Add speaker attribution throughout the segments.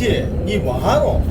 Speaker 1: 없지? 이 뭐하노?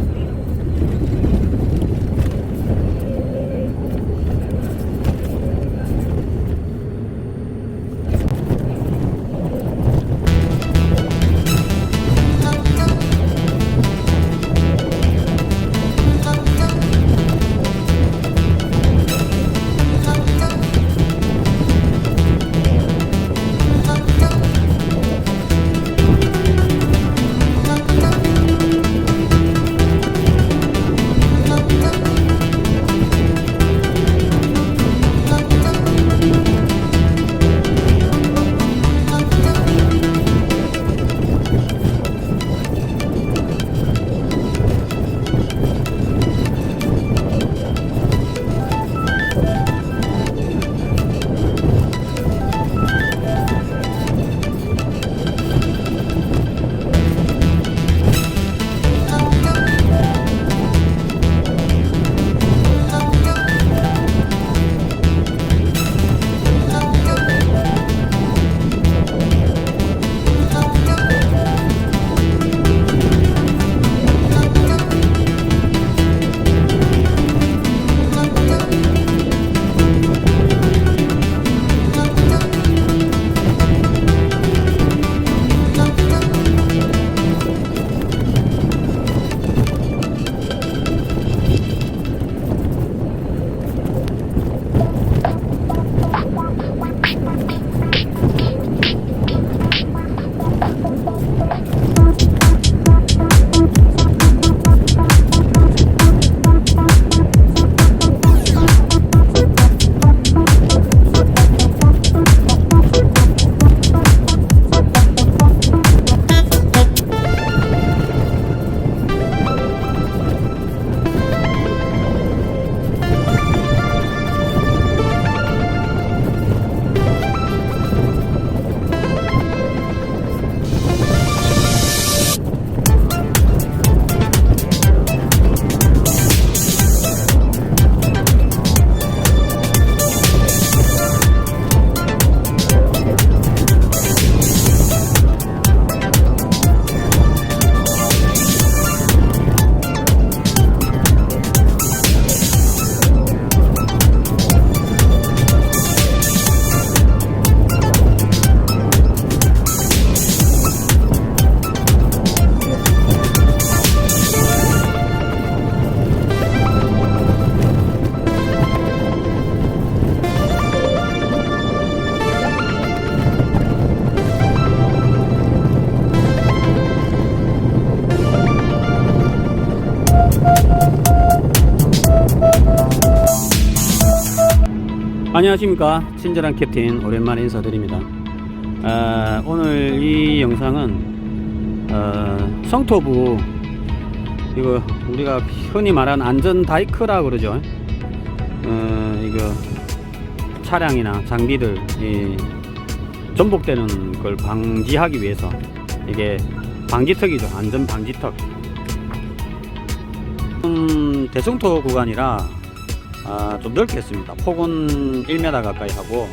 Speaker 2: 안녕하십니까. 친절한 캡틴 오랜만에 인사드립니다. 아, 오늘 이 영상은 어, 성토부 이거 우리가 흔히 말하는 안전 다이크라 그러죠. 어, 이거 차량이나 장비들 이 전복되는 걸 방지하기 위해서 이게 방지턱이죠. 안전 방지턱 음, 대성토 구간이라 아, 좀 넓게 했습니다. 폭은 1m 가까이 하고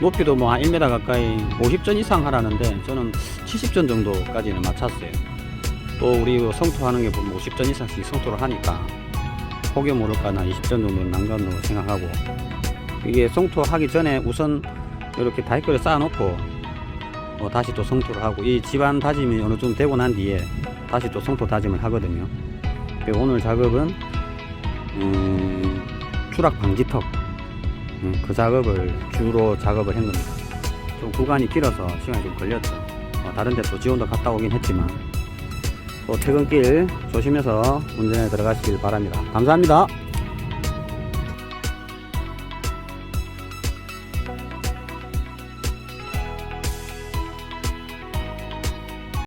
Speaker 2: 높이도 뭐 한 1m 가까이 50전 이상 하라는데 저는 70전 정도까지는 맞췄어요. 또 우리 그 성토하는 게 보면 50전 이상씩 성토를 하니까 혹여 모를까나 20전 정도는 난간으로 생각하고 이게 성토하기 전에 우선 이렇게 다이크를 쌓아놓고 어, 다시 또 성토를 하고 이 집안 다짐이 어느 정도 되고 난 뒤에 다시 또 성토 다짐을 하거든요. 그리고 오늘 작업은 음, 추락 방지턱 음, 그 작업을 주로 작업을 한 겁니다. 좀 구간이 길어서 시간이 좀 걸렸죠. 어, 다른 데또 지원도 갔다 오긴 했지만 또 퇴근길 조심해서 운전에 들어가시길 바랍니다. 감사합니다.